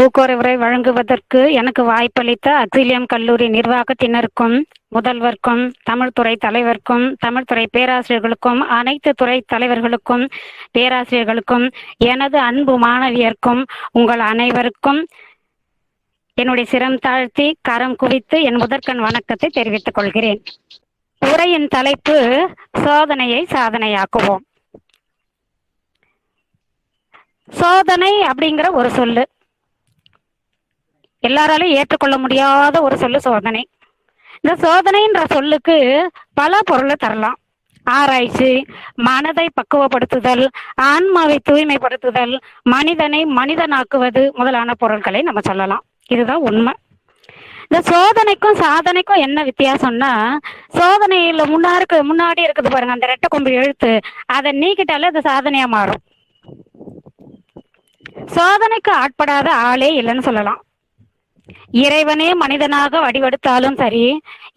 ஊக்குறவுரை வழங்குவதற்கு எனக்கு வாய்ப்பளித்த அக்சிலியம் கல்லூரி நிர்வாகத்தினருக்கும் முதல்வருக்கும் தமிழ்துறை தலைவருக்கும் தமிழ்துறை பேராசிரியர்களுக்கும் அனைத்து துறை தலைவர்களுக்கும் பேராசிரியர்களுக்கும் எனது அன்பு மாணவியர்க்கும் உங்கள் அனைவருக்கும் என்னுடைய சிரம் தாழ்த்தி கரம் குவித்து என் முதற்கண் வணக்கத்தை தெரிவித்துக் கொள்கிறேன். உரையின் தலைப்பு சோதனையை சாதனையாக்குவோம். சோதனை அப்படிங்கிற ஒரு சொல்லு. எல்லாராலும் ஏற்றுக்கொள்ள முடியாத ஒரு சொல்லு சோதனை. இந்த சோதனைன்ற சொல்லுக்கு பல பொருளை தரலாம். ஆராய்ச்சி மனதை பக்குவப்படுத்துதல் ஆன்மாவை தூய்மைப்படுத்துதல் மனிதனை மனிதனாக்குவது முதலான பொருட்களை நம்ம சொல்லலாம். இதுதான் உண்மை. இந்த சோதனைக்கும் சாதனைக்கும் என்ன வித்தியாசம்னா சோதனையில முன்னாருக்கு முன்னாடி இருக்குது பாருங்க அந்த ரெட்டை கொம்பு எழுத்து அதை நீக்கிட்டாலே அது சாதனையா மாறும். சோதனைக்கு ஆட்படாத ஆளே இல்லைன்னு சொல்லலாம். இறைவனே மனிதனாக வடிவெடுத்தாலும் சரி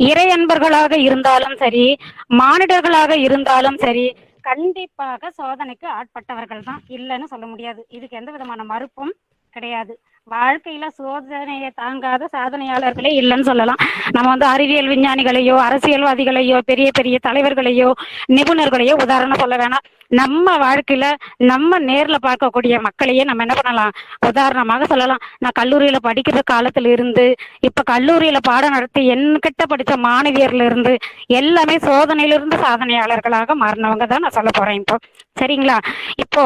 இறை அன்பர்களாக இருந்தாலும் சரி மானிடர்களாக இருந்தாலும் சரி கண்டிப்பாக சோதனைக்கு ஆட்பட்டவர்கள் தான் இல்லைன்னு சொல்ல முடியாது. இதுக்கு எந்த விதமான மறுப்பும் கிடையாது. வாழ்க்கையில சோதனையை தாங்காத சாதனையாளர்களே இல்லைன்னு சொல்லலாம். நம்ம வந்து அறிவியல் விஞ்ஞானிகளையோ அரசியல்வாதிகளையோ பெரிய பெரிய தலைவர்களையோ நிபுணர்களையோ உதாரணம் சொல்ல வேணாம். நம்ம வாழ்க்கையில நம்ம நேர்ல பார்க்கக்கூடிய மக்களையே நம்ம என்ன பண்ணலாம்? உதாரணமாக சொல்லலாம். நான் கல்லூரியில படிக்கிற காலத்துல இருந்து இப்ப கல்லூரியில பாடம் நடத்தி என்கிட்ட படிச்ச மாணவியர்ல இருந்து எல்லாமே சோதனையிலிருந்து சாதனையாளர்களாக மாறினவங்க தான் நான் சொல்ல போறேன் இப்போ. சரிங்களா? இப்போ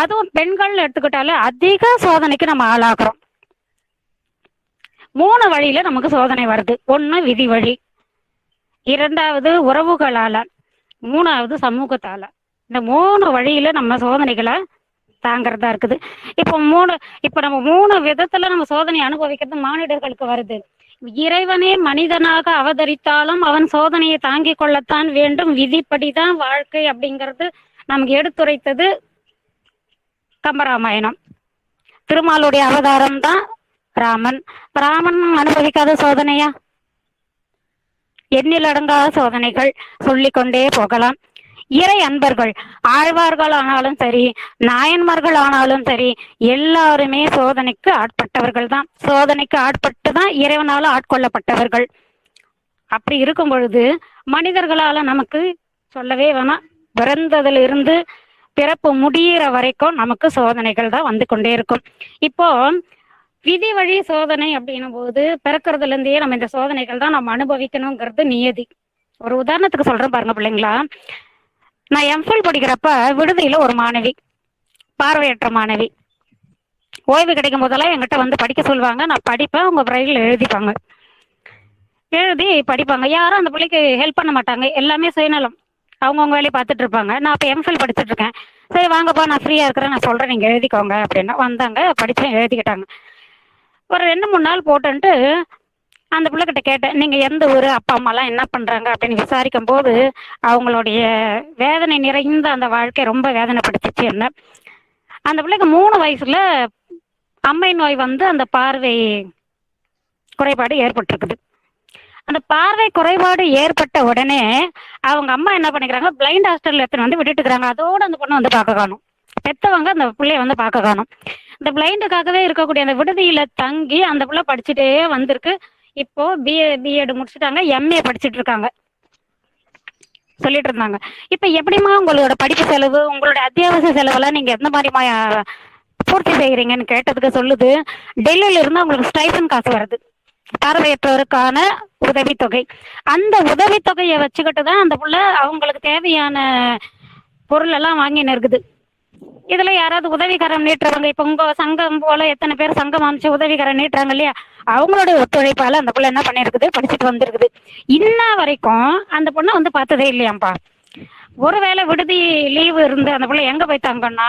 அதுவும் பெண்கள் எடுத்துக்கிட்டாலே அதிக சோதனைக்கு நம்ம ஆளாகிறோம் மூணு வழியில நமக்கு சோதனை வருது. ஒண்ணு விதி வழி இரண்டாவது உறவுகளால. மூணாவது சமூகத்தால. இந்த மூணு வழியில நம்ம சோதனைகளை தாங்கிறதா இருக்குது. இப்போ மூணு இப்போ நம்ம மூணு விதத்துல நம்ம சோதனை அனுபவிக்கிறது மானிடர்களுக்கு வருது. இறைவனே மனிதனாக அவதரித்தாலும் அவன் சோதனையை தாங்கிக் கொள்ளத்தான் வேண்டும். விதிப்படிதான் வாழ்க்கை அப்படிங்கிறது நமக்கு எடுத்துரைத்தது கம்பராமாயணம் திருமாலுடைய அவதாரம் தான் ராமன். ராமன் அனுபவிக்காத சோதனையா? எண்ணில் அடங்காத சோதனைகள் சொல்லிக்கொண்டே போகலாம். இறை அன்பர்கள் ஆழ்வார்கள் ஆனாலும் சரி நாயன்மார்கள் ஆனாலும் சரி எல்லாருமே சோதனைக்கு ஆட்பட்டவர்கள் தான். சோதனைக்கு ஆட்பட்டு தான் இறைவனால ஆட்கொள்ளப்பட்டவர்கள். அப்படி இருக்கும் பொழுது மனிதர்களால நமக்கு சொல்லவே வேணாம். பிறந்ததுல இருந்து பிறப்பு முடியிற வரைக்கும் நமக்கு சோதனைகள் தான் வந்து கொண்டே இருக்கும். இப்போ விதி வழி சோதனை அப்படின்னும் போது பிறக்கிறதுல இருந்தே நம்ம இந்த சோதனைகள் தான் நம்ம அனுபவிக்கணுங்கிறது நியதி. ஒரு உதாரணத்துக்கு சொல்றேன் பாருங்க பிள்ளைங்களா. நான் எம்ஃபில் படிக்கிறப்ப விடுதியில ஒரு மாணவி பார்வையற்ற மாணவி. ஓய்வு கிடைக்கும் போதெல்லாம் என்கிட்ட வந்து படிக்க சொல்லுவாங்க. நான் படிப்பேன் உங்க பிரைவில் எழுதிப்பாங்க. எழுதி படிப்பாங்க. யாரும் அந்த பிள்ளைக்கு ஹெல்ப் பண்ண மாட்டாங்க. எல்லாமே சுயநலம். அவங்கவுங்க வேலையை பார்த்துட்டு இருப்பாங்க நான் இப்போ எம்ஃபில் படிச்சுட்டு இருக்கேன் சரி வாங்கப்பா நான் ஃப்ரீயாக இருக்கிறேன். நான் சொல்கிறேன் நீங்கள் எழுதிக்கோங்க அப்படின்னா வந்தாங்க. படித்தேன் எழுதிக்கிட்டாங்க ஒரு ரெண்டு மூணு நாள் போட்டுன்ட்டு அந்த பிள்ளைகிட்ட கேட்டேன் நீங்கள் எந்த ஊர்? அப்பா அம்மாலாம் என்ன பண்ணுறாங்க அப்படின்னு விசாரிக்கும் போது அவங்களுடைய வேதனை நிறைந்த அந்த வாழ்க்கை ரொம்ப வேதனைப்படுத்திச்சு என்ன. அந்த பிள்ளைக்கு மூணு வயசுல அம்மை நோய் வந்து அந்த பார்வை குறைபாடு ஏற்பட்டிருக்குது. அந்த பார்வை குறைபாடு ஏற்பட்ட உடனே அவங்க அம்மா என்ன பண்ணிக்கிறாங்க பிளைண்ட் ஹாஸ்டல்ல எடுத்துன்னு வந்து விட்டுட்டு இருக்கிறாங்க அதோட அந்த பொண்ணு வந்து பார்க்க காணும். பெத்தவங்க அந்த பிள்ளைய வந்து பார்க்க காணும். இந்த பிளைண்டுக்காகவே இருக்கக்கூடிய அந்த விடுதியில தங்கி அந்த பிள்ளை படிச்சுட்டே வந்திருக்கு. இப்போ பிஏ பிஎட் முடிச்சுட்டாங்க எம்ஏ படிச்சுட்டு இருக்காங்க சொல்லிட்டு இருந்தாங்க இப்ப எப்படிமா உங்களோட படிப்பு செலவு உங்களோட அத்தியாவசிய செலவெல்லாம் நீங்க எந்த மாதிரிமா பூர்த்தி செய்யறீங்கன்னு கேட்டதுக்கு சொல்லுது. டெல்லியில இருந்து அவங்களுக்கு ஸ்டைஃபன் காசு வருது. பார்வையற்றோருக்கான உதவித்தொகை. அந்த உதவித்தொகையை வச்சுக்கிட்டு தான் அந்த புள்ள அவங்களுக்கு தேவையான பொருள் எல்லாம் வாங்கின்னு இருக்குது இதுல யாராவது உதவிகரம் நீட்டுறவங்க இப்ப உங்க சங்கம் போல எத்தனை பேர் சங்கம் அமைச்சு உதவிகரம் நீட்டுறாங்க இல்லையா? அவங்களுடைய ஒத்துழைப்பால அந்த புள்ள என்ன பண்ணிருக்குது? படிச்சுட்டு வந்திருக்குது. இன்ன வரைக்கும் அந்த பொண்ணை வந்து பார்த்ததே இல்லையாம்பா ஒருவேளை விடுதி லீவு இருந்து அந்த புள்ள எங்க போய் தங்கன்னா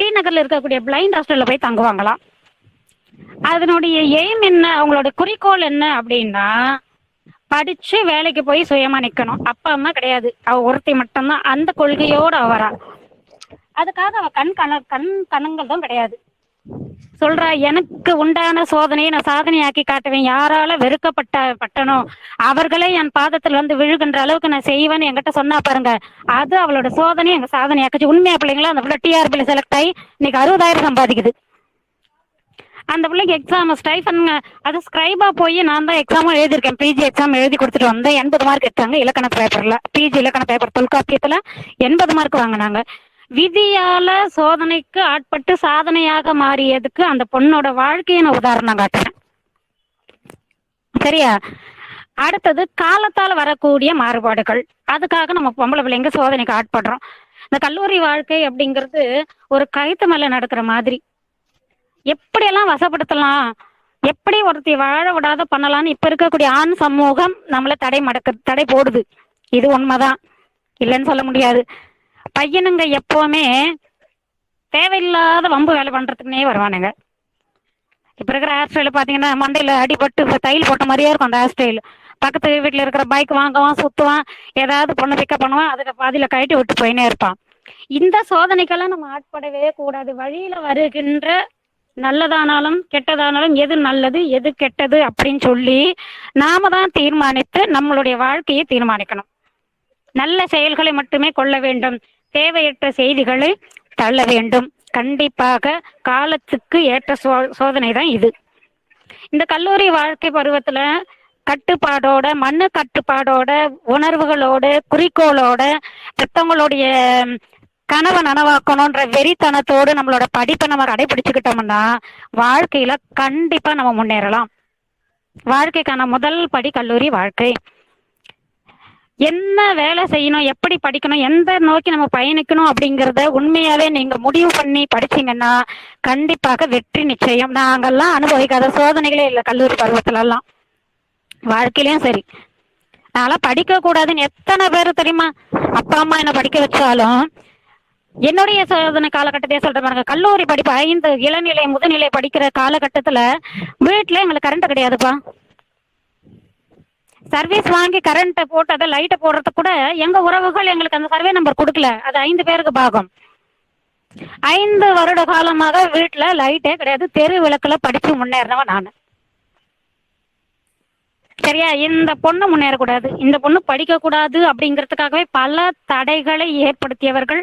டி நகர்ல இருக்கக்கூடிய பிளைண்ட் ஹாஸ்டல்ல போய் தங்குவாங்களாம். அதனுடைய எய்ம் என்ன? அவங்களோட குறிக்கோள் என்ன அப்படின்னா படிச்சு வேலைக்கு போய் சுயமா நிக்கணும். அப்பா அம்மா கிடையாது. அவ ஒருத்தி மட்டும்தான். அந்த கொள்கையோட அவரா அதுக்காக அவ கண் கண கண் கணங்கள் தான் கிடையாது. சொல்றா எனக்கு உண்டான சோதனையை நான் சாதனையாக்கி காட்டுவேன். யாரால வெறுக்கப்பட்ட பட்டனோ அவர்களே என் பாதத்துல வந்து விழுகின்ற அளவுக்கு நான் செய்வேன்னு என்கிட்ட சொன்னா பாருங்க. அது அவளோட சோதனை எங்க சாதனையாக்குச்சு. உண்மையா பிள்ளைங்களா? அந்த பிள்ளை டிஆர்பியில் செலக்ட் ஆகி இன்னைக்கு அறுபதாயிரம் சம்பாதிக்குது. அந்த பிள்ளைக்கு எக்ஸாம் ஸ்டைஃபன் அது ஸ்கிரைபா போய் நான் தான் எக்ஸாமும் எழுதியிருக்கேன். பிஜி எக்ஸாம் எழுதி கொடுத்துட்டு வந்தேன். எண்பது மார்க் எடுத்தாங்க. இலக்கண பேப்பர்ல பிஜி இலக்கண பேப்பர் தொல்காப்பியத்துல எண்பது மார்க் வாங்கினாங்க. விதியால சோதனைக்கு ஆட்பட்டு சாதனையாக மாறியதுக்கு அந்த பொண்ணோட வாழ்க்கையை நான் உதாரணம் காட்டுறேன். சரியா? அடுத்தது காலத்தால் வரக்கூடிய மாறுபாடுகள். அதுக்காக நம்ம பொம்பளை பிள்ளைங்க சோதனைக்கு ஆட்படுறோம். இந்த கல்லூரி வாழ்க்கை அப்படிங்கிறது ஒரு கயித்து மேல நடக்கிற மாதிரி. எப்படியெல்லாம் வசப்படுத்தலாம்? எப்படி ஒருத்தி வாழ விடாத பண்ணலாம்னு இப்ப இருக்கக்கூடிய ஆண் சமூகம் நம்மள தடை மடக்க தடை போடுது. இது உண்மைதான். இல்லைன்னு சொல்ல முடியாது. பையனுங்க எப்பவுமே தேவையில்லாத வம்பு வேலை பண்றதுக்குன்னே வருவானுங்க. இப்ப இருக்கிற ஹேர் ஸ்டைல் பாத்தீங்கன்னா மண்டையில அடிபட்டு தையல் போட்ட மாதிரியே இருக்கும் அந்த ஹேர் ஸ்டைல் பக்கத்து வீட்டுல இருக்கிற பைக் வாங்குவான் சுத்துவான் ஏதாவது பொண்ணு பிக்கப் பண்ணுவான் அதுக்கு பாதியில கழட்டி விட்டு போயினே இருப்பான். இந்த சோதனைக்கெல்லாம் நம்ம ஆட்படவே கூடாது. வழியில வருகின்ற நல்லதானாலும் கெட்டதானாலும் எது நல்லது எது கெட்டது அப்படின்னு சொல்லி நாம தான் தீர்மானித்து நம்மளுடைய வாழ்க்கையை தீர்மானிக்கணும். நல்ல செயல்களை மட்டுமே கொள்ள வேண்டும். தேவையற்ற செய்திகளை தள்ள வேண்டும். கண்டிப்பாக காலத்துக்கு ஏற்ற சோ சோதனை தான் இது. இந்த கல்லூரி வாழ்க்கை பருவத்துல கட்டுப்பாடோட மண்ணு கட்டுப்பாடோட உணர்வுகளோட குறிக்கோளோட மற்றவங்களுடைய கனவை நனவாக்கணும்ன்ற வெறித்தனத்தோடு நம்மளோட படிப்பை நம்ம கடைபிடிச்சுக்கிட்டோம்னா வாழ்க்கையில கண்டிப்பா நம்ம முன்னேறலாம். வாழ்க்கைக்கான முதல் படி கல்லூரி வாழ்க்கை. என்ன வேலை செய்யணும் எப்படி படிக்கணும் எந்த நோக்கி நம்ம பயணிக்கணும் அப்படிங்கறத உண்மையாவே நீங்க முடிவு பண்ணி படிச்சீங்கன்னா கண்டிப்பாக வெற்றி நிச்சயம். நாங்கெல்லாம் அனுபவிக்காத சோதனைகளே இல்லை கல்லூரி பருவத்துல எல்லாம் வாழ்க்கையிலயும் சரி. நான்லாம் படிக்க கூடாதுன்னு எத்தனை பேர் தெரியுமா? அப்பா அம்மா என்ன படிக்க வச்சாலும் என்னுடைய சோதனை காலகட்டத்தையே சொல்றேன் பாருங்க. கல்லூரி படிப்பு ஐந்து இளநிலை முதுநிலை படிக்கிற காலகட்டத்துல வீட்டுல எங்களுக்கு கரண்ட் கிடையாதுப்பா. சர்வீஸ் வாங்கி கரண்ட் போட்டு அதை லைட்டை போடுறதுக்கு கூட எங்க உறவுகள் எங்களுக்கு அந்த சர்வே நம்பர் கொடுக்கல. அது ஐந்து பேருக்கு பாகம். ஐந்து வருட காலமாக வீட்டுல லைட்டே கிடையாது. தெரு விளக்குல படிச்சு முன்னேறினவன் நான். சரியா? இந்த பொண்ணு முன்னேறக்கூடாது. இந்த பொண்ணு படிக்க கூடாது அப்படிங்கிறதுக்காகவே பல தடைகளை ஏற்படுத்தியவர்கள்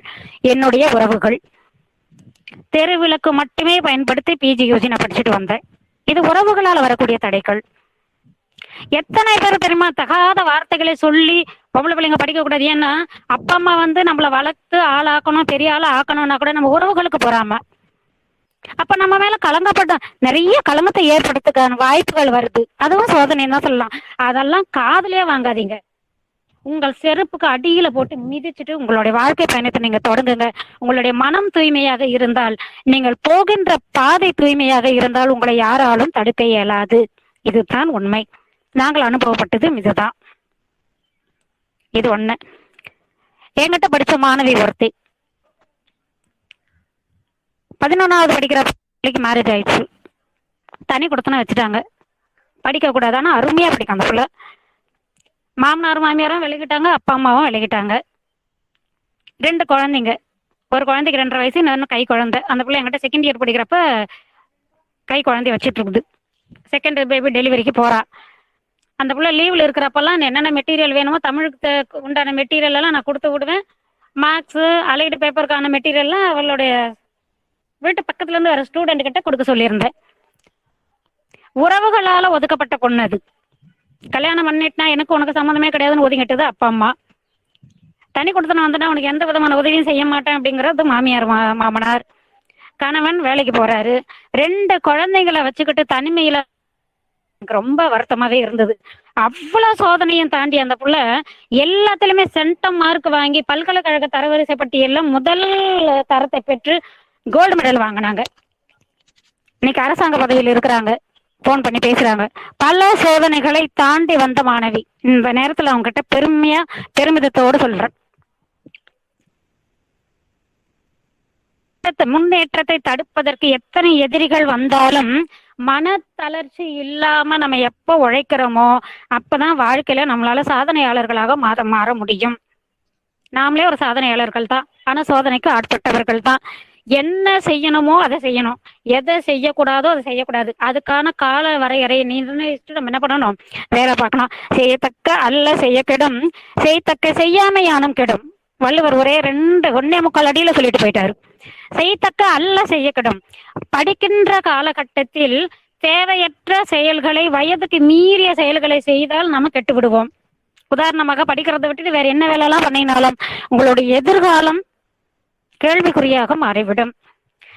என்னுடைய உறவுகள். தெரு விளக்கு மட்டுமே பயன்படுத்தி பிஜி யூஜி நான் படிச்சுட்டு வந்தேன். இது உறவுகளால் வரக்கூடிய தடைகள். எத்தனை பேர் தெரியுமா? தகாத வார்த்தைகளை சொல்லி பொம்பளை பிள்ளைங்க படிக்க கூடாது ஏன்னா அப்பா அம்மா வந்து நம்மளை வளர்த்து ஆளாக்கணும் பெரிய ஆளா ஆக்கணும்னா கூட நம்ம உறவுகளுக்கு போறாம. அப்ப நம்ம மேல கலங்கப்பட்ட நிறைய கலங்கத்தை ஏற்படுத்துக்கான வாய்ப்புகள் வருது. அதுவும் சோதனை தான் சொல்லலாம். அதெல்லாம் காதலே வாங்காதீங்க. உங்கள் செருப்புக்கு அடியில போட்டு மிதிச்சுட்டு உங்களுடைய வாழ்க்கை பயணத்தை நீங்க தொடங்குங்க. உங்களுடைய மனம் தூய்மையாக இருந்தால் நீங்கள் போகின்ற பாதை தூய்மையாக இருந்தால் உங்களை யாராலும் தடுக்க இயலாது. இதுதான் உண்மை. நாங்கள் அனுபவப்பட்டதும் இதுதான். இது ஒண்ணு. என்கிட்ட படிச்ச மாணவி ஒருத்தி. பதினொன்றாவது படிக்கிற பிள்ளைக்கு மேரேஜ் ஆயிடுச்சு. தனி கொடுத்தனா வச்சுட்டாங்க. படிக்க ஆனால் அருமையாக படிக்கும் அந்த பிள்ளை. மாமனார் மாமியாரும் விலகிட்டாங்க. அப்பா அம்மாவும் விலகிட்டாங்க. ரெண்டு குழந்தைங்க. ஒரு குழந்தைக்கு ரெண்டரை வயசு இன்னொன்று கை குழந்தை. அந்த பிள்ளை என்கிட்ட செகண்ட் இயர் படிக்கிறப்ப கை குழந்தைய வச்சுட்டு இருக்குது செகண்ட் பேபி டெலிவரிக்கு போகிறா அந்த பிள்ளை லீவில் இருக்கிறப்பெல்லாம் என்னென்ன மெட்டீரியல் வேணுமோ தமிழுக்கு உண்டான மெட்டீரியல் எல்லாம் நான் கொடுத்து விடுவேன். மேக்ஸு அலைடு பேப்பருக்கான மெட்டீரியல்லாம் அவளுடைய வீட்டு பக்கத்துல இருந்து வர ஸ்டூடெண்ட் கிட்ட கொடுக்க சொல்லியிருந்தேன். உறவுகளால ஒதுக்கப்பட்ட பொண்ணு அது. கல்யாணம் பண்ணிட்டுனா எனக்கு உனக்கு சம்மந்தமே கிடையாதுன்னு ஒதுங்கிட்டது அப்பா அம்மா. தனி கொடுத்தன வந்தனா உனக்கு எந்த விதமான உதவியும் செய்ய மாட்டேன் அப்படிங்கிறது மாமியார் மா மாமனார். கணவன் வேலைக்கு போறாரு. ரெண்டு குழந்தைங்களை வச்சுக்கிட்டு தனிமையில எனக்கு ரொம்ப வருத்தமாவே இருந்தது. அவ்வளவு சோதனையும் தாண்டி அந்த புள்ள எல்லாத்துலயுமே சென்டம் மார்க் வாங்கி பல்கலைக்கழக தரவரிசை பட்டியல்ல முதல் தரத்தை பெற்று கோல்டு மெடல் வாங்கினாங்க. இன்னைக்கு அரசாங்க பதவியில் இருக்கிறாங்க. ஃபோன் பண்ணி பேசுறாங்க. பல சோதனைகளை தாண்டி வந்த மாணவி. இந்த நேரத்துல அவங்க கிட்ட பெருமையா பெருமிதத்தோடு சொல்றேன். முன்னேற்றத்தை- தடுப்பதற்கு எத்தனை எதிரிகள் வந்தாலும் மன தளர்ச்சி இல்லாம நம்ம எப்ப உழைக்கிறோமோ அப்பதான் வாழ்க்கையில நம்மளால சாதனையாளர்களாக மாற மாற முடியும். நாமளே ஒரு சாதனையாளர்கள் தான். ஆனா சோதனைக்கு ஆட்பட்டவர்கள் தான். என்ன செய்யணுமோ அதை செய்யணும். எதை செய்யக்கூடாதோ அதை செய்யக்கூடாது. அதுக்கான கால வரையறையை நிர்ணயிச்சுட்டு நம்ம என்ன பண்ணணும்? வேலை பார்க்கணும். செய்யத்தக்க அல்ல செய்ய கெடும். செய்யத்தக்க செய்யாமை யானும் கெடும். வள்ளுவர் ஒரே ரெண்டு ஒன்னே முக்கால் அடியில சொல்லிட்டு போயிட்டாரு. செய்யத்தக்க அல்ல செய்ய கெடும். படிக்கின்ற காலகட்டத்தில் தேவையற்ற செயல்களை வயதுக்கு மீறிய செயல்களை செய்தால் நம்ம கெட்டு விடுவோம். உதாரணமாக படிக்கிறத விட்டுட்டு வேற என்ன வேலையெல்லாம் பண்ணினாலும் உங்களுடைய எதிர்காலம் கேள்விக்குறியாக மாறிவிடும்.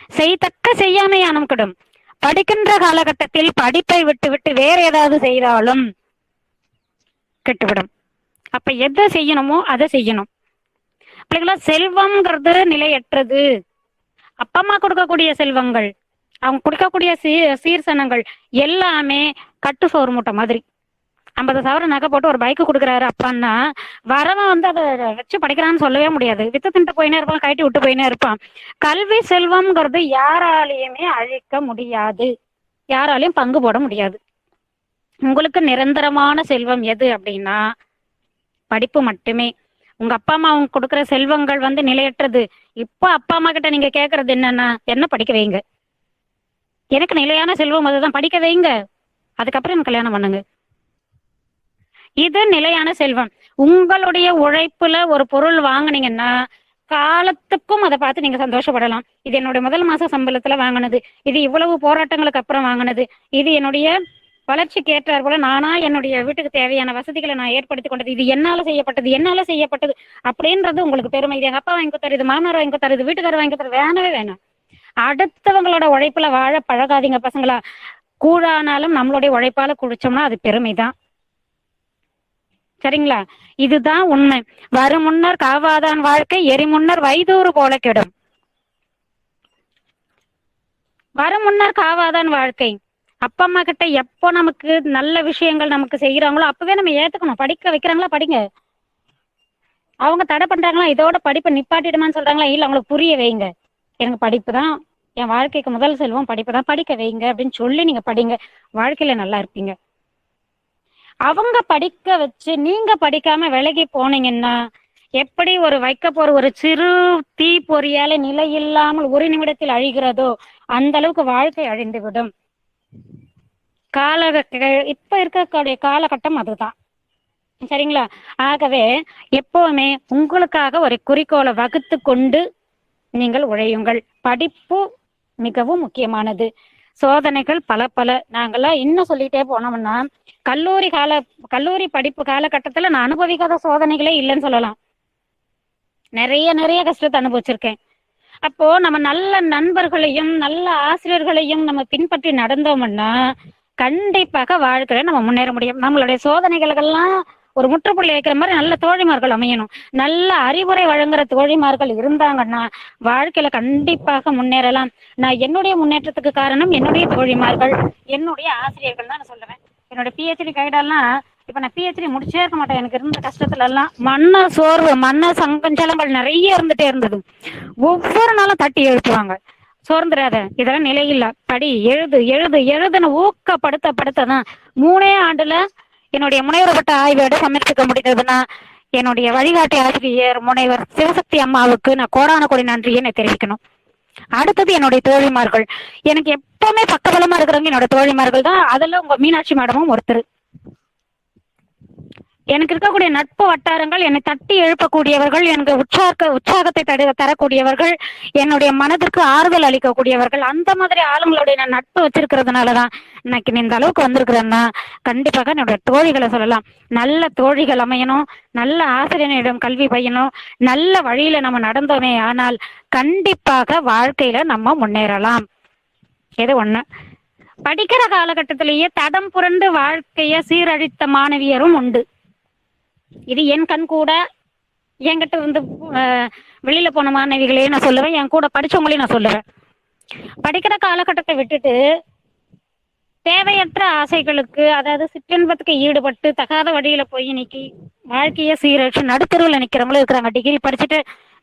செய்தக்க செய்யாமையானும் கெடும். படிக்கின்ற காலகட்டத்தில் படிப்பை விட்டுவிட்டு வேற ஏதாவது செய்தாலும் கெட்டுவிடும். அப்ப எதை செய்யணுமோ அதை செய்யணும். பிள்ளைகளா செல்வம்ங்கிறது நிலையற்றது. அப்பா அம்மா கொடுக்கக்கூடிய செல்வங்கள் அவங்க கொடுக்கக்கூடிய சீ சீர்சனங்கள் எல்லாமே கட்டு சோறு மூட்டை மாதிரி. ஐம்பது சவரம் நகை போட்டு ஒரு பைக்கு கொடுக்குறாரு அப்பான்னா வரவன் வந்து அதை வச்சு படிக்கிறான்னு சொல்லவே முடியாது. வித்து தின்ட்டு போயினே இருப்பான் கட்டி விட்டு போயினே இருப்பான். கல்வி செல்வம்ங்கிறது யாராலையுமே அழிக்க முடியாது. யாராலையும் பங்கு போட முடியாது. உங்களுக்கு நிரந்தரமான செல்வம் எது அப்படின்னா படிப்பு மட்டுமே. உங்க அப்பா அம்மா அவங்க கொடுக்குற செல்வங்கள் வந்து நிலையற்றது. இப்போ அப்பா அம்மா கிட்ட நீங்க கேக்குறது என்னன்னா என்ன படிக்க வைங்க? எனக்கு நிலையான செல்வம் அதுதான். படிக்க வைங்க. அதுக்கப்புறம் எனக்கு கல்யாணம் பண்ணுங்க. இது நிலையான செல்வம். உங்களுடைய உழைப்புல ஒரு பொருள் வாங்கினீங்கன்னா காலத்துக்கும் அதை பார்த்து நீங்க சந்தோஷப்படலாம். இது என்னுடைய முதல் மாச சம்பளத்துல வாங்கினது. இது இவ்வளவு போராட்டங்களுக்கு அப்புறம் வாங்கினது. இது என்னுடைய வளர்ச்சிக்கு ஏற்றார் போல நானா என்னுடைய வீட்டுக்கு தேவையான வசதிகளை நான் ஏற்படுத்தி கொண்டது. இது என்னால செய்யப்பட்டது என்னால செய்யப்பட்டது அப்படின்றது உங்களுக்கு பெருமை. இது எங்க அப்பா வாங்கி தருது மாமனார் வாங்கி தருது வீட்டுக்காரர் வாங்கி தருது வேணவே வேணாம். அடுத்தவங்களோட உழைப்புல வாழ பழகாதீங்க பசங்களா. கூழானாலும் நம்மளுடைய உழைப்பால குடிச்சோம்னா அது பெருமைதான். சரிங்களா? இதுதான் உண்மை. வரும் முன்னர் காவாதான் வாழ்க்கை எரி முன்னர் வைதூறு போல கெடும். வரும் முன்னர் காவாதான் வாழ்க்கை. அப்பா அம்மா கிட்ட எப்போ நமக்கு நல்ல விஷயங்கள் நமக்கு செய்யறாங்களோ அப்பவே நம்ம ஏத்துக்கணும். படிக்க வைக்கிறாங்களா? படிங்க. அவங்க தடை பண்றாங்களா? இதோட படிப்பை நிப்பாட்டிடுமான்னு சொல்றாங்களா? இல்ல அவங்களுக்கு புரிய வைங்க. எனக்கு படிப்பு தான் என் வாழ்க்கைக்கு முதல் செல்வம் படிப்பு தான் படிக்க வைங்க அப்படின்னு சொல்லி நீங்க படிங்க. வாழ்க்கையில நல்லா இருப்பீங்க. அவங்க படிக்க வச்சு நீங்க படிக்காம விலகி போனீங்கன்னா எப்படி ஒரு வைக்க போற ஒரு சிறு தீ பொறியால நிலை இல்லாமல் ஒரு நிமிடத்தில் அழிகிறதோ அந்த அளவுக்கு வாழ்க்கை அழிந்து விடும் கால இப்ப இருக்கக்கூடிய காலகட்டம் அதுதான். சரிங்களா? ஆகவே எப்பவுமே உங்களுக்காக ஒரு குறிக்கோளை வகுத்து கொண்டு நீங்கள் உழையுங்கள். படிப்பு மிகவும் முக்கியமானது. சோதனைகள் பல பல. நாங்கெல்லாம் இன்னும் சொல்லிட்டே போனோம்னா கல்லூரி கால கல்லூரி படிப்பு காலகட்டத்துல நான் அனுபவிக்காத சோதனைகளே இல்லைன்னு சொல்லலாம். நிறைய நிறைய கஷ்டத்தை அனுபவிச்சிருக்கேன். அப்போ நம்ம நல்ல நண்பர்களையும் நல்ல ஆசிரியர்களையும் நம்ம பின்பற்றி நடந்தோம்னா கண்டிப்பாக வாழ்க்கையில நம்ம முன்னேற முடியும். நம்மளுடைய சோதனைகளுக்கெல்லாம் ஒரு முற்றுப்புள்ளி வைக்கிற மாதிரி நல்ல தோழிமார்கள் அமையணும். நல்ல அறிவுரை வழங்குற தோழிமார்கள் இருந்தாங்கன்னா வாழ்க்கையில கண்டிப்பாக முன்னேறலாம். நான் என்னுடைய முன்னேற்றத்துக்கு காரணம் என்னுடைய தோழிமார்கள் என்னுடைய ஆசிரியர்கள் தான் நான் சொல்லுவேன். என்னோட பிஹெச்டி கைடெல்லாம் இப்ப நான் பிஹெச்டி முடிச்சே இருக்க மாட்டேன். எனக்கு இருந்த கஷ்டத்துல எல்லாம் மண்ண சோர்வு மண்ண சங்கஞ்சலங்கள் நிறைய இருந்துட்டே இருந்தது. ஒவ்வொரு நாளும் தட்டி எழுப்புவாங்க. சோர்ந்துடாத இதெல்லாம் நிலையில்ல. படி எழுது எழுது எழுதுன்னு ஊக்கப்படுத்த படுத்ததான் மூணே ஆண்டுல என்னுடைய முனைவரப்பட்ட ஆய்வோட சமர்ப்பிக்க முடிந்ததுன்னா என்னுடைய வழிகாட்டி ஆசிரியர் முனைவர் சிவசக்தி அம்மாவுக்கு நான் கோடான கோடி நன்றியை நான் தெரிவிக்கணும். அடுத்தது என்னுடைய தோழிமார்கள். எனக்கு எப்பவுமே பக்கபலமா இருக்கிறவங்க என்னோட தோழிமார்கள் தான். அதுல உங்க மீனாட்சி மேடமும் ஒருத்தர். எனக்கு இருக்கக்கூடிய நட்பு வட்டாரங்கள் என்னை தட்டி எழுப்பக்கூடியவர்கள் எனக்கு உற்சாக உற்சாகத்தை தட தரக்கூடியவர்கள் என்னுடைய மனதிற்கு ஆறுதல் அளிக்கக்கூடியவர்கள் அந்த மாதிரி ஆளுங்களுடைய நான் நட்பு வச்சிருக்கிறதுனாலதான் இன்னைக்கு நீ இந்த அளவுக்கு வந்திருக்கிறேன்னா கண்டிப்பாக என்னுடைய தோழிகளை சொல்லலாம். நல்ல தோழிகள் அமையணும் நல்ல ஆசிரியனிடம் கல்வி பையனும் நல்ல வழியில நம்ம நடந்தோமே ஆனால் கண்டிப்பாக வாழ்க்கையில நம்ம முன்னேறலாம். இது ஒண்ணு. படிக்கிற காலகட்டத்திலேயே தடம் புரண்டு வாழ்க்கைய சீரழித்த மாணவியரும் உண்டு. இது என் கண் கூட என்கிட்ட வந்து வெளியில போன மாணவிகளையும் நான் சொல்லுவேன் என் கூட படிச்சவங்களையும் நான் சொல்லுவேன். படிக்கிற காலகட்டத்தை விட்டுட்டு தேவையற்ற ஆசைகளுக்கு அதாவது சிற்றின்பத்துக்கு ஈடுபட்டு தகாத வழியில போய் இன்னைக்கு வாழ்க்கைய சீரழிச்சு நடுத்தருவில் நிக்கிறவங்களும் இருக்கிறாங்க. டிகிரி படிச்சுட்டு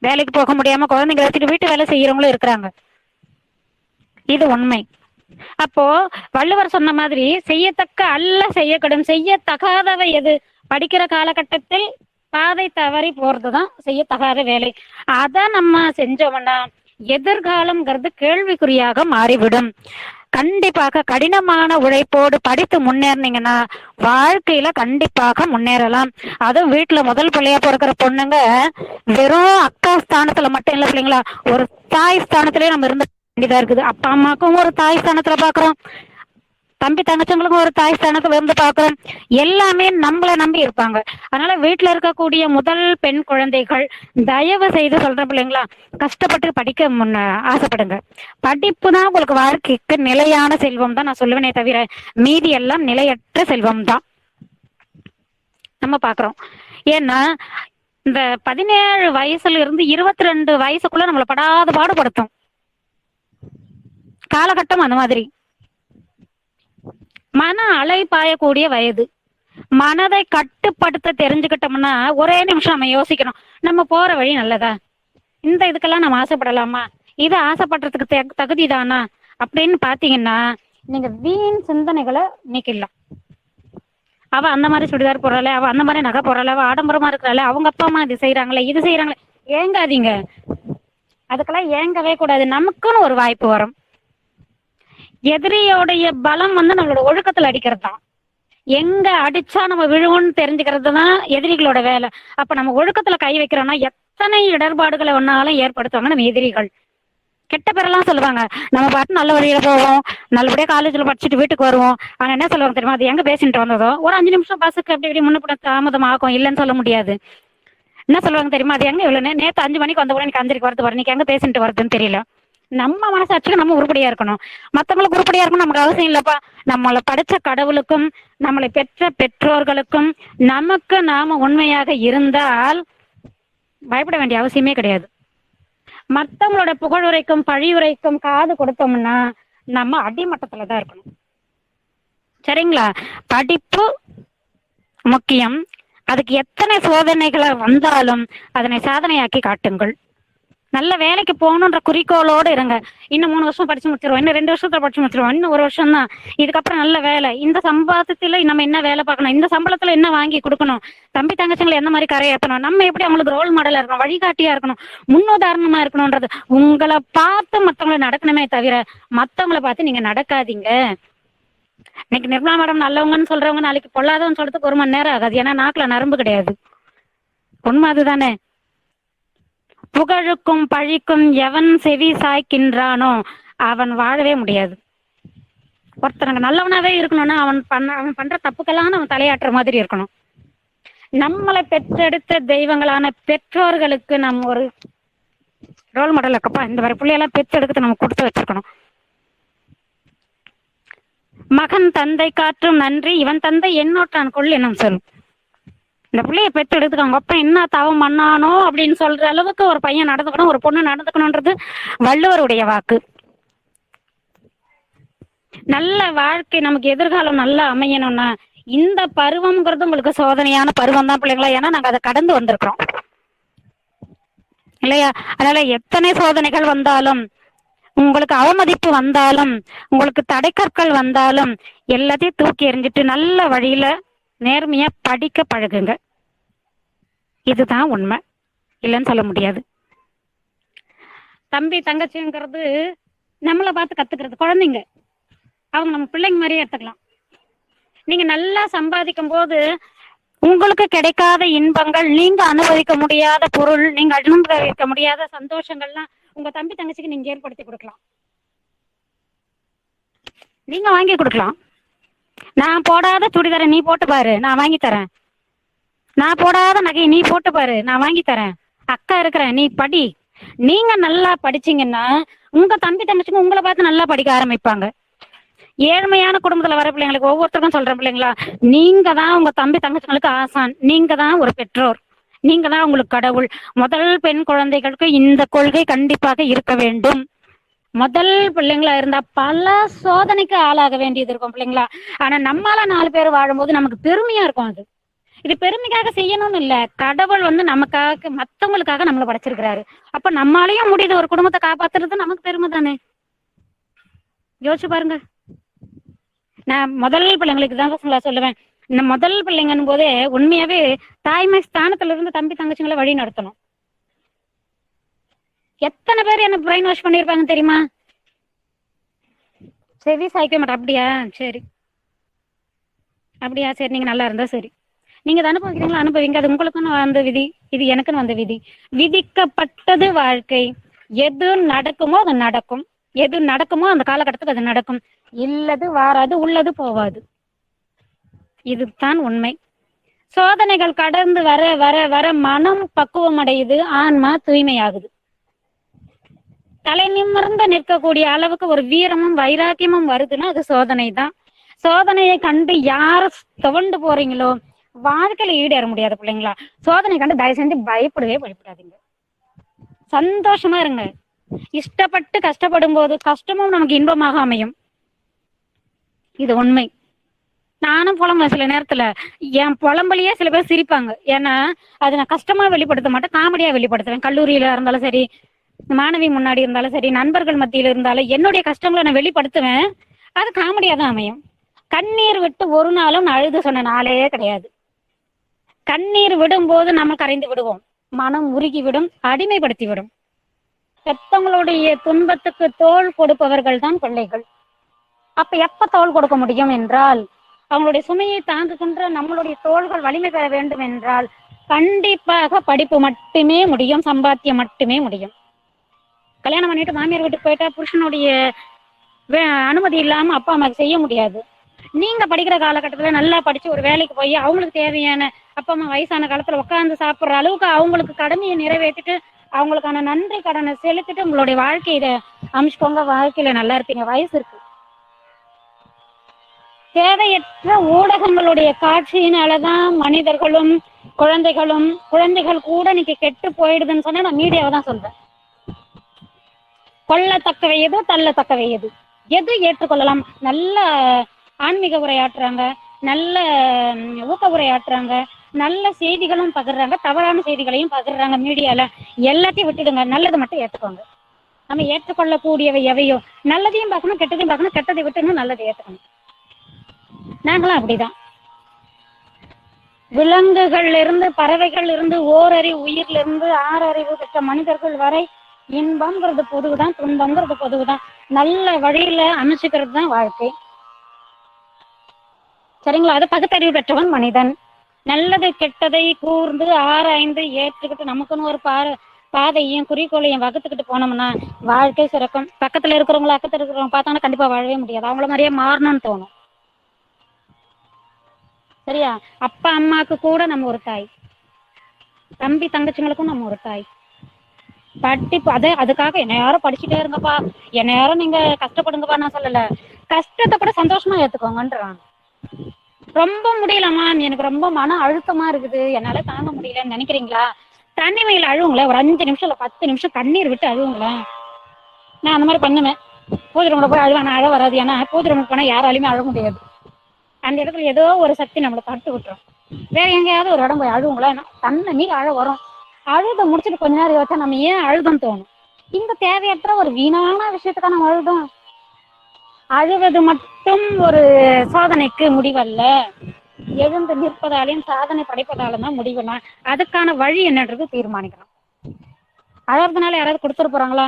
வேலைக்கு போக முடியாம குழந்தைங்களை வச்சுட்டு வீட்டு வேலை செய்யறவங்களும் இருக்கிறாங்க. இது உண்மை. அப்போ வள்ளுவர் சொன்ன மாதிரி செய்யத்தக்க அல்ல செய்யக்கடும். செய்யத்தகாதவை எது? படிக்கிற காலகட்டத்தில் பாதை தவறி போறதுதான் செய்யத்தகாத வேலை. அதை நம்ம செஞ்சோம்னா எதிர்காலம்ங்கிறது கேள்விக்குறியாக மாறிவிடும். கண்டிப்பாக கடினமான உழைப்போடு படித்து முன்னேறினீங்கன்னா வாழ்க்கையில கண்டிப்பாக முன்னேறலாம். அதுவும் வீட்டுல முதல் பிள்ளையா பிறக்கிற பொண்ணுங்க வெறும் அக்கா ஸ்தானத்துல மட்டும் இல்ல பிள்ளைங்களா ஒரு தாய் ஸ்தானத்திலே நம்ம இருந்த வேண்டியதா இருக்குது. அப்பா அம்மாக்கும் ஒரு தாய் ஸ்தானத்துல பாக்குறோம். தம்பி தங்கச்சங்களுக்கும் ஒரு தாய் ஸ்தானத்தை வந்து பாக்குறோம் எல்லாமே நம்மளை நம்பி இருப்பாங்க. அதனால வீட்டுல இருக்கக்கூடிய முதல் பெண் குழந்தைகள் தயவு செய்து சொல்ற பிள்ளைங்களா கஷ்டப்பட்டு படிக்க முன்ன ஆசைப்படுங்க. படிப்பு தான் உங்களுக்கு வாழ்க்கைக்கு நிலையான செல்வம் தான் நான் சொல்லுவேனே தவிர மீதி எல்லாம் நிலையற்ற செல்வம் தான். நம்ம பாக்குறோம் ஏன்னா இந்த பதினேழு வயசுல இருந்து இருபத்தி ரெண்டு வயசுக்குள்ள நம்மளை படாத பாடுபடுத்தும். காலகட்டம் அந்த மாதிரி. மன அலை பாயக்கூடிய வயது. மனதை கட்டுப்படுத்த தெரிஞ்சுக்கிட்டோம்னா ஒரே நிமிஷம் நம்ம யோசிக்கணும். நம்ம போற வழி நல்லதா? இந்த இதுக்கெல்லாம் நம்ம ஆசைப்படலாமா? இது ஆசைப்படுறதுக்கு தகு- தகுதிதானா? அப்படின்னு பாத்தீங்கன்னா நீங்க வீண் சிந்தனைகளை நீக்கிடலாம். அவ அந்த மாதிரி சுடிதார் போடுறாளே அவ அந்த மாதிரி நகை போடுறாளே அவ ஆடம்பரமா இருக்கிறாளே அவங்க அப்பா அம்மா இது செய்யறாங்களே இது செய்யறாங்களே ஏங்காதீங்க. அதுக்கெல்லாம் ஏங்கவே கூடாது. நமக்குன்னு ஒரு வாய்ப்பு வரும். எதிரியோடைய பலம் வந்து நம்மளோட ஒழுக்கத்துல அடிக்கிறது தான் எங்க அடிச்சா நம்ம விழுவோம்னு தெரிஞ்சுக்கிறது தான் எதிரிகளோட வேலை. அப்ப நம்ம ஒழுக்கத்துல கை வைக்கிறோம்னா எத்தனை இடர்பாடுகளை ஒன்னாலும் ஏற்படுத்துவாங்க நம்ம எதிரிகள். கெட்ட பேரெல்லாம் சொல்லுவாங்க. நம்ம பாட்டு நல்ல வழியில போவோம். நல்லபடியா காலேஜ்ல படிச்சுட்டு வீட்டுக்கு வருவோம். ஆனா என்ன சொல்லுவாங்க தெரியுமா? அது எங்க பேசிட்டு வந்ததோ? ஒரு அஞ்சு நிமிஷம் பஸ்ஸுக்கு அப்படி இப்படி முன்ன தாமதம் ஆகும் இல்லைன்னு சொல்ல முடியாது. என்ன சொல்லுவாங்க தெரியுமா? அது எங்க இவ்வளவு நேத்து அஞ்சு மணிக்கு வந்த கூட எனக்கு அஞ்சரைக்கு வரது வர நீங்க எங்க பேசிட்டு வருதுன்னு தெரியல. நம்ம மனசாட்சிக்கு நம்ம உருப்படியா இருக்கணும். மத்தவங்களுக்கு உருப்படியா இருக்கணும் நமக்கு அவசியம் இல்லப்பா. நம்மளை படைச்ச கடவுளுக்கும் நம்மளை பெற்ற பெற்றோர்களுக்கும் நமக்கு நாம உண்மையாக இருந்தால் பயப்பட வேண்டிய அவசியமே கிடையாது. மத்தவங்களோட புகழுரைக்கும் பழியுரைக்கும் காது கொடுத்தோம்னா நம்ம அடிமட்டத்துல தான் இருக்கணும். சரிங்களா? படிப்பு முக்கியம். அதுக்கு எத்தனை சோதனைகளை வந்தாலும் அதனை சாதனையாக்கி காட்டுங்கள். நல்ல வேலைக்கு போகணுன்ற குறிக்கோளோடு இருங்க. இன்னும் மூணு வருஷம் படிச்சு முடிச்சிருவோம். இன்னும் ரெண்டு வருஷத்துல படிச்சு முடிச்சிருவோம். இன்னும் ஒரு வருஷம் தான் இதுக்கப்புறம் நல்ல வேலை. இந்த சம்பாதத்துல நம்ம என்ன வேலை பார்க்கணும்? இந்த சம்பளத்துல என்ன வாங்கி கொடுக்கணும்? தம்பி தங்கச்சிங்களை எந்த மாதிரி கரையேற்றணும் நம்ம எப்படி அவங்களுக்கு ரோல் மாடலா இருக்கணும்? வழிகாட்டியா இருக்கணும்? முன்னுதாரணமா இருக்கணும்ன்றது உங்களை பார்த்து மத்தவங்களை நடக்கணுமே தவிர மத்தவங்களை பார்த்து நீங்க நடக்காதீங்க. இன்னைக்கு நிர்மலா மேடம் நல்லவங்கன்னு சொல்றவங்க நாளைக்கு பொல்லாதவன்னு சொல்றதுக்கு ஒரு மணி நேரம் ஆகாது. ஏன்னா நாக்குல நரம்பு கிடையாது. உண்மை அதுதானே? புகழுக்கும் பழிக்கும் எவன் செவி சாய்க்கின்றானோ அவன் வாழவே முடியாது. ஒருத்தனுக்கு நல்லவனாவே இருக்கணும்னா அவன் பண்ண அவன் பண்ற தப்புக்கெல்லாம் அவன் தலையாட்டுற மாதிரி இருக்கணும். நம்மளை பெற்றெடுத்த தெய்வங்களான பெற்றோர்களுக்கு நம்ம ஒரு ரோல் மாடல் இருக்கப்பா. இந்த மாதிரி பிள்ளையெல்லாம் பெற்றெடுத்து நம்ம கொடுத்து வச்சிருக்கணும். மகன் தந்தை காற்றும் நன்றி இவன் தந்தை என்னோட்டான் கொள் என்னும் சொல்லும் இந்த பிள்ளைய பெற்றெடுத்துக்க அவங்க அப்பா என்ன தவம் பண்ணானோ அப்படின்னு சொல்ற அளவுக்கு ஒரு பையன் நடந்துக்கணும் ஒரு பொண்ணு நடந்துக்கணும்ன்றது வள்ளுவருடைய வாக்கு. நல்ல வாழ்க்கை நமக்கு எதிர்காலம் நல்லா அமையணும்னா இந்த பருவம்ங்கிறது உங்களுக்கு சோதனையான பருவம் தான் பிள்ளைங்களா ஏன்னா நாங்க அதை கடந்து வந்திருக்கிறோம். இல்லையா? அதனால எத்தனை சோதனைகள் வந்தாலும் உங்களுக்கு அவமதிப்பு வந்தாலும் உங்களுக்கு தடைக்கற்கள் வந்தாலும் எல்லாத்தையும் தூக்கி எறிஞ்சிட்டு நல்ல வழியில நேர்மையா படிக்க பழகுங்க. இதுதான் உண்மை. இல்லைன்னு சொல்ல முடியாது. தம்பி தங்கச்சிங்கிறது நம்மளை பார்த்து கத்துக்கிறது குழந்தைங்க. அவங்க நம்ம பிள்ளைங்க மாதிரியே எடுத்துக்கலாம். நீங்க நல்லா சம்பாதிக்கும் போது உங்களுக்கு கிடைக்காத இன்பங்கள் நீங்க அனுபவிக்க முடியாத பொருள் நீங்க அனுபவிக்க முடியாத சந்தோஷங்கள்லாம் உங்க தம்பி தங்கச்சிக்கு நீங்க ஏற்படுத்தி கொடுக்கலாம். நீங்க வாங்கி கொடுக்கலாம். நான் போடாத சுடிதாரை நீ போட்டு பாரு நான் வாங்கி தரேன். நான் போடாத நகை நீ போட்டு பாரு நான் வாங்கி தரேன். அக்கா இருக்கிறேன் நீ படி. நீங்க நல்லா படிச்சீங்கன்னா உங்க தம்பி தங்கச்சிங்க உங்களை பார்த்து நல்லா படிக்க ஆரம்பிப்பாங்க. ஏழ்மையான குடும்பத்துல வர பிள்ளைங்களுக்கு ஒவ்வொருத்தருக்கும் சொல்றேன் பிள்ளைங்களா நீங்க தான் உங்க தம்பி தங்கச்சிங்களுக்கு ஆசான். நீங்க தான் ஒரு பெற்றோர். நீங்க தான் உங்களுக்கு கடவுள். முதல் பெண் குழந்தைகளுக்கு இந்த கொள்கை கண்டிப்பாக இருக்க வேண்டும். முதல் பிள்ளைங்களா இருந்தா பல சோதனைக்கு ஆளாக வேண்டியது இருக்கும் பிள்ளைங்களா. ஆனா நம்மால நாலு பேர் வாழும்போது நமக்கு பெருமையா இருக்கும் அது. இது பெருமைக்காக செய்யணும்னு இல்ல. கடவுள் வந்து நமக்காக மத்தவங்களுக்காக நம்மள படைச்சிருக்கிறாரு. அப்ப நம்மளாலையும் முடியுது ஒரு குடும்பத்தை காப்பாத்துறது நமக்கு பெருமை தானே. யோசிச்சு பாருங்க. நான் முதல் பிள்ளைங்களுக்கு தான் சொல்லுவேன். இந்த முதல் பிள்ளைங்கன்னு போதே உண்மையாவே தாய்மை ஸ்தானத்துல இருந்து தம்பி தங்கச்சிங்களை வழி நடத்தணும். எத்தனை பேர் எனக்கு பிரெயின் வாஷ் பண்ணிருப்பாங்க தெரியுமா? செவி சாய்க்க மாட்டேன். அப்படியா? சரி. அப்படியா? சரி நீங்க நல்லா இருந்தா சரி. நீங்க அதை அனுபவிக்கிறீங்களா? அனுபவிங்க. அது உங்களுக்குன்னு வந்த விதி. இது எனக்குன்னு வந்த விதி. விதிக்கப்பட்டது வாழ்க்கை. எது நடக்குமோ அது நடக்கும். எது நடக்குமோ அந்த காலகட்டத்துக்கு அது நடக்கும். இல்லது வாராது உள்ளது போவாது. இதுதான் உண்மை. சோதனைகள் கடந்து வர வர வர மனம் பக்குவம் அடையுது. ஆன்மா தூய்மையாகுது. தலை நிமிர்ந்து நிற்கக்கூடிய அளவுக்கு ஒரு வீரமும் வைராக்கியமும் வருதுன்னா அது சோதனை தான் சோதனையை கண்டு யார துவண்டு போறீங்களோ வாழ்க்கையில ஈடேற முடியாது பிள்ளைங்களா. சோதனை கண்டு தயவு செஞ்சு பயப்படவே பயப்படாதீங்க. சந்தோஷமா இருங்க. இஷ்டப்பட்டு கஷ்டப்படும் போது கஷ்டமும் நமக்கு இன்பமாக அமையும். இது உண்மை. நானும் புலம்புவேன் சில நேரத்துல என் புலம்பலையே சில பேர் சிரிப்பாங்க. ஏன்னா அதை நான் கஷ்டமா வெளிப்படுத்த மாட்டேன் காமெடியா வெளிப்படுத்துவேன். கல்லூரியில இருந்தாலும் சரி மாணவி முன்னாடி இருந்தாலும் சரி நண்பர்கள் மத்தியில் இருந்தாலும் என்னுடைய கஷ்டங்களை நான் வெளிப்படுத்துவேன். அது காமெடியா தான் அமையும். கண்ணீர் விட்டு ஒரு நாளும் நான் அழுது சொன்ன நாளே கிடையாது. கண்ணீர் விடும்போது நம்ம கரைந்து விடுவோம். மனம் உருகி விடும் அடிமைப்படுத்தி விடும் பெத்தவங்களுடைய துன்பத்துக்கு தோல் கொடுப்பவர்கள் தான் பிள்ளைகள். அப்ப எப்ப தோல் கொடுக்க முடியும் என்றால் அவங்களுடைய சுமையை தாங்குகின்ற நம்மளுடைய தோள்கள் வலிமை பெற வேண்டும் என்றால் கண்டிப்பாக படிப்பு மட்டுமே முடியும் சம்பாத்தியம் மட்டுமே முடியும். கல்யாணம் பண்ணிட்டு மாமியார் வீட்டுக்கு போயிட்டா புருஷனுடைய அனுமதி இல்லாம அப்பா அம்மாக்கு செய்ய முடியாது. நீங்க படிக்கிற காலகட்டத்துல நல்லா படிச்சு ஒரு வேலைக்கு போய் அவங்களுக்கு தேவையான அப்பா அம்மா வயசான காலத்துல உட்காந்து சாப்பிடுற அளவுக்கு அவங்களுக்கு கடமையை நிறைவேற்றிட்டு அவங்களுக்கான நன்றி கடனை செலுத்திட்டு உங்களுடைய வாழ்க்கையில அமிச்சுக்கோங்க வாழ்க்கையில நல்லா இருப்பீங்க. வயசு இருக்கு. தேவையற்ற ஊடகங்களுடைய காட்சியினாலதான் மனிதர்களும் குழந்தைகளும் குழந்தைகள் கூட இன்னைக்கு கெட்டு போயிடுதுன்னு சொன்னா நான் மீடியாவை தான் சொல்றேன். கொள்ளத்தக்கவை எது தள்ளத்தக்கவை எது? எது ஏற்றுக்கொள்ளலாம்? நல்ல ஆன்மீக உரையாற்றுறாங்க நல்ல ஊக்க உரையாற்றுறாங்க நல்ல செய்திகளும் பகிர்றாங்க தவறான செய்திகளையும் பகிர்றாங்க மீடியால. எல்லாத்தையும் விட்டுடுங்க. நல்லது மட்டும் ஏற்றுக்கோங்க நம்ம ஏற்றுக்கொள்ளக்கூடியவை எவையோ? நல்லதையும் பார்க்கணும் கெட்டதையும் பார்க்கணும் கெட்டதை விட்டுணும் நல்லதை ஏற்றுக்கணும் நாங்களும் அப்படிதான். விலங்குகள்ல இருந்து பறவைகள் இருந்து ஓரறிவு உயிர்ல இருந்து ஆறறிவு பெற்ற மனிதர்கள் வரை இன்பம்ங்கிறது பொதுவுதான் துன்பம்ங்கிறது பொதுவுதான். நல்ல வழியில அமைச்சுக்கிறது தான் வாழ்க்கை. சரிங்களா? அது பகுத்தறிவு பெற்றவன் மனிதன். நல்லது கெட்டதை கூர்ந்து ஆராய்ந்து ஏற்றுக்கிட்டு நமக்குன்னு ஒரு பார பாதையும் குறிக்கோளையும் வகுத்துக்கிட்டு போனோம்னா வாழ்க்கை சிறக்கும். பக்கத்துல இருக்கிறவங்கள அக்கத்துல இருக்கிறவங்க பார்த்தாங்கன்னா கண்டிப்பா வாழவே முடியாது. அவங்கள மாதிரியே மாறணும்னு தோணும். சரியா? அப்பா அம்மாவுக்கு கூட நம்ம ஒரு தாய். தம்பி தங்கச்சிங்களுக்கும் நம்ம ஒரு தாய். படிப்பு அதே அதுக்காக என்ன யாரும் படிச்சுட்டே இருங்கப்பா. என்ன யாரும் நீங்க கஷ்டப்படுங்கப்பா நான் சொல்லல. கஷ்டத்தை கூட சந்தோஷமா ஏத்துக்கோங்கன்றான் ரொம்ப முடியலம்மா. எனக்கு ரொம்ப மன அழுத்தமா இருக்குது. என்னால தாங்க முடியலன்னு நினைக்கிறீங்களா? தனிமையில அழுவுங்களேன் ஒரு அஞ்சு நிமிஷம் இல்ல பத்து நிமிஷம் கண்ணீர் விட்டு அழுவுங்களேன் நான் அந்த மாதிரி பண்ணுவேன். பூஜை ரூம்ல போய் அழுவேன். நான் அழ வராது. ஏன்னா பூஜை ரூமுக்கு போனா யாராலையுமே அழ முடியாது. அந்த இடத்துல ஏதோ ஒரு சக்தி நம்மளை தட்டு விட்டுரும். வேற எங்கேயாவது ஒரு இடம் போய் அழுவுங்களேன் தன்னை மீறி அழ வரும். அழுத முடிச்சுட்டு கொஞ்ச நேரம் யோசிச்சா நம்ம ஏன் அழுதும் தோணும். இந்த தேவையற்ற ஒரு வீணான விஷயத்துக்காக நம்ம அழுதும். அழுவது மட்டும் ஒரு சாதனைக்கு முடிவல்ல. எழுந்து நிற்பதாலையும் சாதனை படைப்பதாலும் தான் முடிவுனா அதுக்கான வழி என்னன்றது தீர்மானிக்கணும். அழறதுனால யாராவது கொடுத்துட்டு போறாங்களா?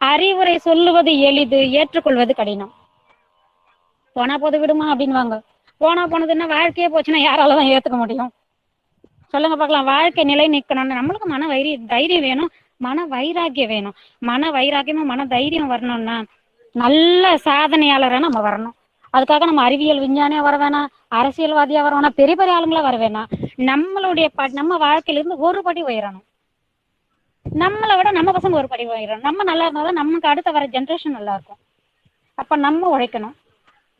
அறிவுரை சொல்லுவது எளிது ஏற்றுக்கொள்வது கடினம். போனா போது விடுமா அப்படின்வாங்க போனா போனதுன்னா வாழ்க்கையே போச்சுன்னா யாராலதான் ஏத்துக்க முடியும். சொல்லுங்க பார்க்கலாம். வாழ்க்கை நிலை நிக்கணும்னு நம்மளுக்கு மன வைரிய தைரியம் வேணும். மன வைராக்கியம் வேணும். மன வைராக்கியமும் மன தைரியம் வரணும்னா நல்ல சாதனையாளராக நம்ம வரணும். அதுக்காக நம்ம அறிவியல் விஞ்ஞானியா வர வேணாம். அரசியல்வாதியா வர வேணாம். பெரிய பெரிய ஆளுங்களா வர வேணாம். நம்மளுடைய நம்ம வாழ்க்கையில இருந்து ஒரு படி உயரணும். நம்மளை விட நம்ம பசங்க ஒரு படி உயரணும். நம்ம நல்லா இருந்தாதான் நமக்கு அடுத்த வர ஜென்ரேஷன் நல்லா இருக்கும். அப்ப நம்ம உழைக்கணும்.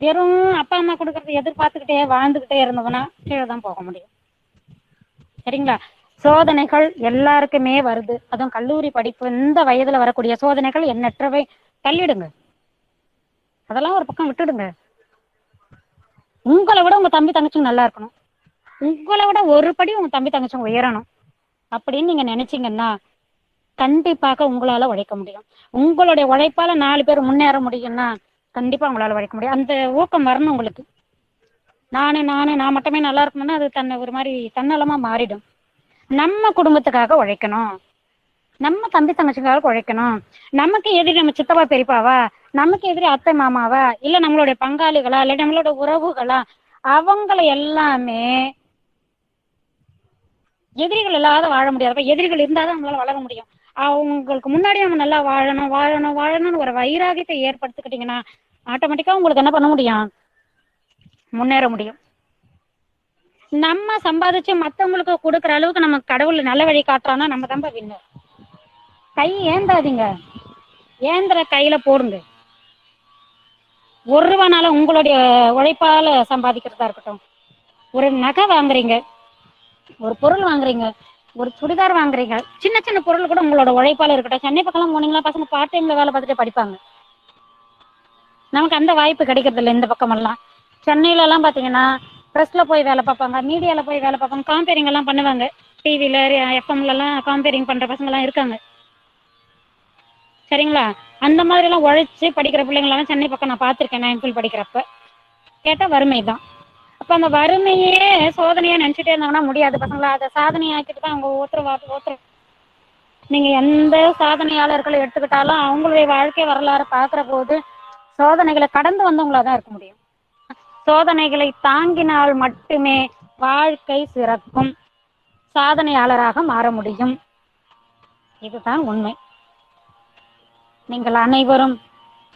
வெறும் அப்பா அம்மா கொடுக்கறத எதிர்பார்த்துக்கிட்டே வாழ்ந்துகிட்டே இருந்தோம்னா கீழே தான் போக முடியும். சரிங்களா? சோதனைகள் எல்லாருக்குமே வருது. அதுவும் கல்லூரி படிப்பு இந்த வயதுல வரக்கூடிய சோதனைகள் எண்ணற்றவை. தள்ளிடுங்க. அதெல்லாம் ஒரு பக்கம் விட்டுடுங்க. உங்களை விட உங்க தம்பி தங்கச்சிங்க நல்லா இருக்கணும். உங்களை விட ஒரு படி உங்க தம்பி தங்கச்சிங்க உயரணும். அப்படின்னு நீங்க நினைச்சீங்கன்னா கண்டிப்பாக உங்களால உழைக்க முடியும். உங்களுடைய உழைப்பால நாலு பேர் முன்னேற முடியும்னா கண்டிப்பா உங்களால உழைக்க முடியும். அந்த ஊக்கம் வரணும் உங்களுக்கு. நானு நானு நான் மட்டுமே நல்லா இருக்கணும்னா அது தன்னை ஒரு மாதிரி தன்னலமா மாறிடும். நம்ம குடும்பத்துக்காக உழைக்கணும். நம்ம தம்பி தங்கச்சிக்காக உழைக்கணும். நமக்கு எதிரி நம்ம சித்தப்பா பெரியப்பாவா? நமக்கு எதிரி அத்தை மாமாவா? இல்ல நம்மளுடைய பங்காளிகளா? இல்ல நம்மளோட உறவுகளா? அவங்கள எல்லாமே எதிரிகள் இல்லாத வாழ முடியாது. எதிரிகள் இருந்தாதான் நம்மளால வளர முடியும். அவங்களுக்கு முன்னாடி நம்ம நல்லா வாழணும் வாழணும் வாழணும்னு ஒரு வைராகியத்தை ஏற்படுத்திக்கிட்டீங்கன்னா ஆட்டோமேட்டிக்கா உங்களுக்கு என்ன பண்ண முடியும்? முன்னேற முடியும். நம்ம சம்பாதிச்சு மத்தவங்களுக்கு கொடுக்குற அளவுக்கு நம்ம கடவுள் நல்ல வழி காட்டுறான்னா நம்ம தான் வின்னர் கை ஏந்தாதீங்க. ஏந்திர கையில போடுங்க. ஒரு ரூபானால உங்களுடைய உழைப்பால சம்பாதிக்கிறதா இருக்கட்டும். ஒரு நகை வாங்குறீங்க. ஒரு பொருள் வாங்குறீங்க. ஒரு சுடிதார் வாங்குறீங்க. சின்ன சின்ன பொருள் கூட உங்களோட உழைப்பால இருக்கட்டும். சென்னை பக்கம்லாம் போனீங்களா பசங்க பார்ட் டைம்ல வேலை பார்த்துட்டு படிப்பாங்க. நமக்கு அந்த வாய்ப்பு கிடைக்கிறது இல்லை இந்த பக்கமெல்லாம். சென்னையில எல்லாம் பாத்தீங்கன்னா பிரஸ்ல போய் வேலை பார்ப்பாங்க மீடியால போய் வேலை பார்ப்பாங்க காம்பேரிங் எல்லாம் பண்ணுவாங்க. டிவில எஃப்எம்ல எல்லாம் காம்பேரிங் பண்ற பசங்க எல்லாம் இருக்காங்க. சரிங்களா? அந்த மாதிரி எல்லாம் உழைச்சு படிக்கிற பிள்ளைங்களெல்லாம் சென்னை பக்கம் நான் பாத்திருக்கேன் நான் ஸ்கூல் படிக்கிறப்ப. கேட்டா வறுமை தான். அப்ப அந்த வறுமையே சோதனையா நினைச்சிட்டே இருந்தாங்கன்னா முடியாது பசங்களா. அதை சாதனையாக்கிட்டு தான் அவங்க ஒருத்தர் ஒருத்தர் நீங்க எந்த சாதனையாளர்களை எடுத்துக்கிட்டாலும் அவங்களுடைய வாழ்க்கை வரலாறு பார்க்கிற போது சோதனைகளை கடந்து வந்தவங்களா தான் இருக்க முடியும். சோதனைகளை தாங்கினால் மட்டுமே வாழ்க்கை சிறக்கும். சாதனையாளராக மாற முடியும். இதுதான் உண்மை. நீங்கள் அனைவரும்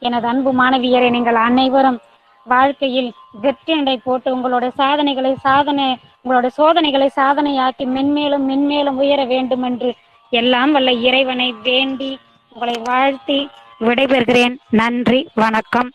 எனது அன்பு மாணவியரை நீங்கள் அனைவரும் வாழ்க்கையில் வெற்றியண்டை போட்டு உங்களுடைய சாதனைகளை சாதனை உங்களுடைய சோதனைகளை சாதனையாக்கி மென்மேலும் மென்மேலும் உயர வேண்டும் என்று எல்லாம் வல்ல இறைவனை வேண்டி உங்களை வாழ்த்தி விடைபெறுகிறேன். நன்றி வணக்கம்.